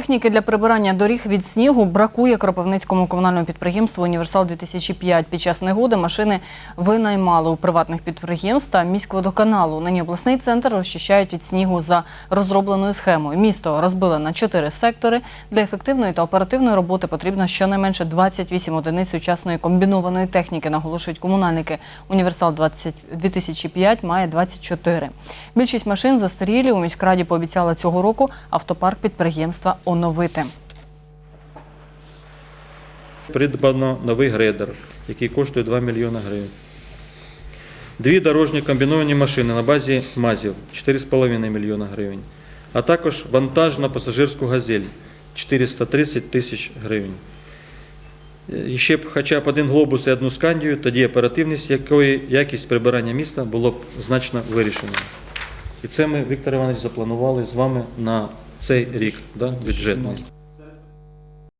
Техніки для прибирання доріг від снігу бракує Кропивницькому комунальному підприємству Універсал 2005 Під час негоди машини винаймали у приватних підприємств та міськводоканалу. Нині обласний центр розчищають від снігу за розробленою схемою. Місто розбили на чотири сектори. Для ефективної та оперативної роботи потрібно щонайменше 28 одиниць сучасної комбінованої техніки. Наголошують комунальники. Універсал 20 2005 має 24. Більшість машин застарілі. У міськраді пообіцяли цього року автопарк підприємства оновити. Придбано новий грейдер, який коштує 2 мільйони гривень. Дві дорожні комбіновані машини на базі МАЗів 4,5 мільйона гривень. А також вантажна пасажирську газель 430 тисяч гривень. І ще б хоча б один глобус і одну скандію, тоді оперативність якої якість прибирання міста було б значно вирішено. І це ми, Віктор Іванович, запланували з вами на цей рік да, бюджетний.